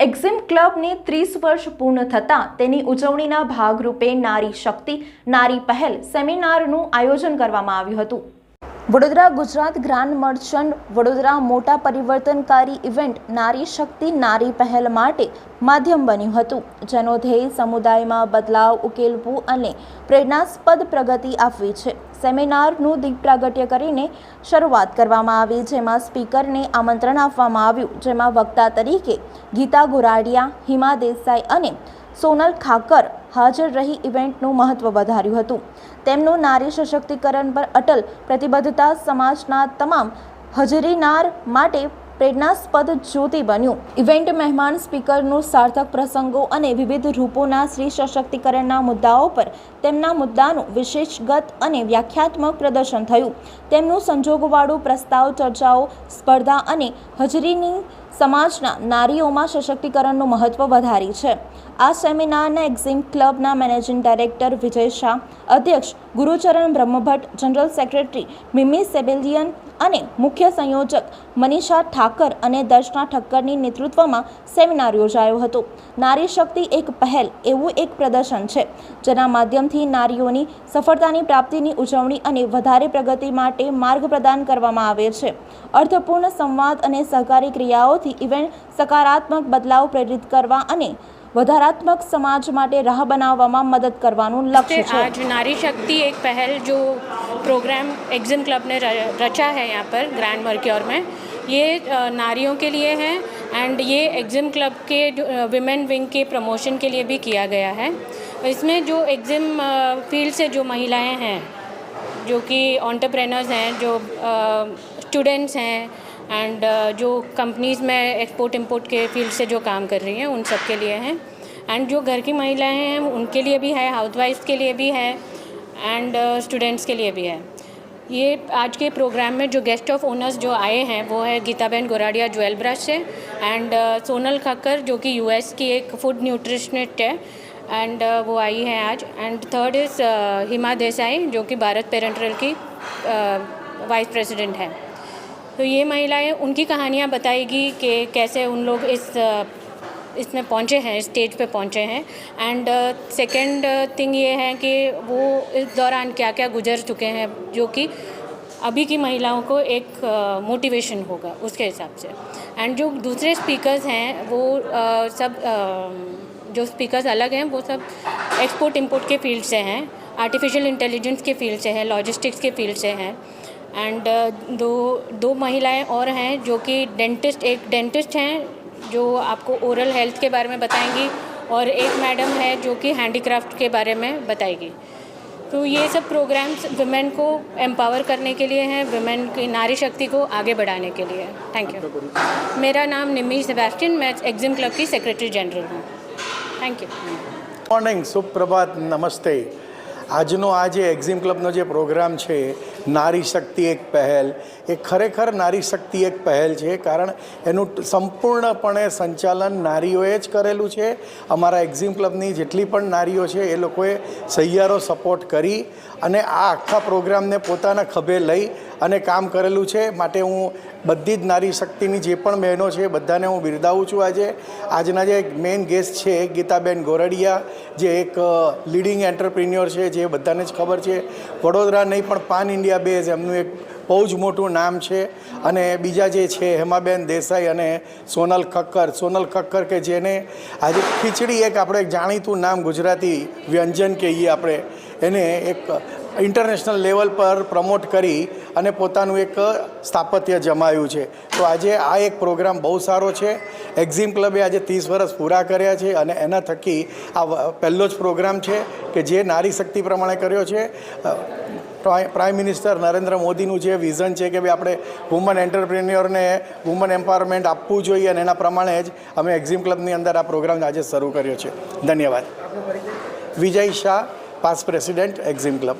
એક્ઝિમ ક્લબને ત્રીસ વર્ષ પૂર્ણ થતાં તેની ઉજવણીના ભાગરૂપે નારી શક્તિ, નારી પહેલ, સેમિનારનું આયોજન કરવામાં આવ્યું હતું. વડોદરા ગુજરાત ગ્રાન્ડ મર્ચન્ટ વડોદરા મોટા પરિવર્તનકારી ઇવેન્ટ નારી શક્તિ, નારી પહેલ માટે માધ્યમ બન્યું હતું, જેનો ધ્યેય સમુદાયમાં બદલાવ ઉકેલવું અને પ્રેરણાસ્પદ પ્રગતિ આપવી છે. સેમિનારનું દીપ પ્રાગટ્ય કરીને શરૂઆત કરવામાં આવી, જેમાં સ્પીકરને આમંત્રણ આપવામાં આવ્યું, જેમાં વક્તા તરીકે ગીતા ગોરાડિયા, હિમા દેસાઈ અને સોનલ ખાકર હાજર રહી ઇવેન્ટનું મહત્વ વધાર્યું હતું. તેમનું નારી સશક્તિકરણ પર અટલ પ્રતિબદ્ધતા સમાજના તમામ હજરીનાર માટે પ્રેરણાસ્પદ જ્યોતિ બન્યું. ઇવેન્ટ મહેમાન, સ્પીકરનું સાર્થક પ્રસંગો અને વિવિધ રૂપોના સ્ત્રી સશક્તિકરણના મુદ્દાઓ પર તેમના મુદ્દાનું વિશેષગત અને વ્યાખ્યાત્મક પ્રદર્શન થયું. તેમનું સંજોગવાળું પ્રસ્તાવ, ચર્ચાઓ, સ્પર્ધા અને હજરીની સમાજના નારીઓમાં સશક્તિકરણનું મહત્વ વધારી છે. આ સેમિનારના એક્ઝિમ ક્લબના મેનેજિંગ ડાયરેક્ટર વિજય શાહ, અધ્યક્ષ ગુરુચરણ બ્રહ્મભટ્ટ, જનરલ સેક્રેટરી મિમી સેબેલિયન અને મુખ્ય સંયોજક મનીષા ઠાકર અને દર્શના ઠક્કરની નેતૃત્વમાં સેમિનાર યોજાયો હતો. નારી શક્તિ એક પહેલ એવું એક પ્રદર્શન છે, જેના માધ્યમથી નારીઓની સફળતાની પ્રાપ્તિની ઉજવણી અને વધારે પ્રગતિ માટે માર્ગ પ્રદાન કરવામાં આવે છે. અર્થપૂર્ણ સંવાદ અને સહકારી ક્રિયાઓથી ઇવેન્ટ સકારાત્મક બદલાવ પ્રેરિત કરવા અને વધારાત્મક સમાજ માટે રાહ બનાવવામાં મદદ કરવાનું લક્ષ્ય છે आज नारी शक्ति एक पहल जो प्रोग्राम एग्जिम क्लब ने र- रचा है यहाँ पर ग्रैंड मर्क्योर में ये अ, नारियों के लिए है एंड ये एग्जिम क्लब के विमेन विंग के प्रमोशन के लिए भी किया गया है इसमें जो एग्जिम फील्ड से जो महिलाएं हैं जो कि ऑन्टरप्रेनर्स हैं जो स्टूडेंट्स हैं एंड जो कंपनीज़ में एक्सपोर्ट इंपोर्ट के फ़ील्ड से जो काम कर रही हैं उन सब के लिए हैं। एंड जो घर की महिलाएँ हैं उनके लिए भी है हाउसवाइफ्स के लिए भी है एंड स्टूडेंट्स के लिए भी है। ये आज के प्रोग्राम में जो गेस्ट ऑफ़ ऑनर्स जो आए हैं वो है गीताबेन गोराडिया ज्वेल ब्रश से। एंड सोनल खक्कर जो कि यूएस की एक फ़ूड न्यूट्रिशनिस्ट है एंड uh, वो आई है आज। And third is Hima Desai जो कि भारत पेरेंट्रल की वाइस प्रेसिडेंट है। तो ये महिलाएँ उनकी कहानियाँ बताएगी कि कैसे उन लोग इस इसमें पहुँचे हैं स्टेज पे पहुँचे हैं। एंड सेकंड थिंग ये है कि वो इस दौरान क्या क्या गुजर चुके हैं जो कि अभी की महिलाओं को एक मोटिवेशन uh, होगा उसके हिसाब से। एंड जो दूसरे स्पीकर्स हैं वो अ, सब अ, जो स्पीकर्स अलग हैं वो सब एक्सपोर्ट इंपोर्ट के फ़ील्ड से हैं आर्टिफिशियल इंटेलिजेंस के फ़ील्ड से हैं लॉजिस्टिक्स के फ़ील्ड से हैं। एंड दो दो महिलाएं और हैं जो कि डेंटिस्ट एक डेंटिस्ट हैं जो आपको ओरल हेल्थ के बारे में बताएंगी और एक मैडम है जो कि हैंडीक्राफ्ट के बारे में बताएगी तो ये सब प्रोग्राम्स वुमेन को एम्पावर करने के लिए हैं वुमेन की नारी शक्ति को आगे बढ़ाने के लिए थैंक यू मेरा नाम निमी सेबेस्टियन मैं एग्जिम क्लब की सेक्रेटरी जनरल हूँ थैंक यू મોર્નિંગ સુપ્રભાત નમસ્તે આજનો આ જે એક્ઝિમ ક્લબનો જે પ્રોગ્રામ છે નારી શક્તિ એક પહેલ. એ ખરેખર નારી શક્તિ એક પહેલ છે, કારણ એનું સંપૂર્ણપણે સંચાલન નારીઓએ જ કરેલું છે. અમારા એક્ઝિમ ક્લબની જેટલી પણ નારીઓ છે, એ લોકોએ સહિયારો સપોર્ટ કરી અને આ આખા પ્રોગ્રામને પોતાના ખભે લઈ અને કામ કરેલું છે. માટે હું બધી જ નારી શક્તિની જે પણ બહેનો છે, બધાને હું બિરદાવું છું આજે. આજના જે મેઇન ગેસ્ટ છે, ગીતાબેન ગોરડિયા, જે એક લીડિંગ એન્ટરપ્રિન્યોર છે, જે બધાને જ ખબર છે. વડોદરા નહીં, પણ પાન ઇન્ડિયા બેઝ એમનું એક બહુ જ મોટું નામ છે. અને બીજા જે છે, હેમાબેન દેસાઈ અને સોનલ ખક્કર. સોનલ ખક્કર કે જેને આજે ખીચડી એક આપણે જાણીતું નામ ગુજરાતી વ્યંજન કહીએ આપણે. એને એક ઇન્ટરનેશનલ લેવલ પર પ્રમોટ કરી અને પોતાનું એક સ્થાપત્ય જમાયું છે. તો આજે આ એક પ્રોગ્રામ બહુ સારો છે. એક્ઝિમ ક્લબે આજે ત્રીસ વર્ષ પૂરા કર્યા છે અને એના થકી આ પહેલો જ પ્રોગ્રામ છે કે જે નારી શક્તિ પ્રમાણે કર્યો છે. પ્રાઇ- પ્રાઇમ મિનિસ્ટર નરેન્દ્ર મોદીનું જે વિઝન છે કે ભાઈ આપણે વુમન એન્ટરપ્રિન્યોરને વુમન એમ્પાવરમેન્ટ આપવું જોઈએ અને એના પ્રમાણે જ અમે એક્ઝિમ ક્લબની અંદર આ પ્રોગ્રામ આજે શરૂ કર્યો છે. ધન્યવાદ. Vijay Shah. past president, Exim Club.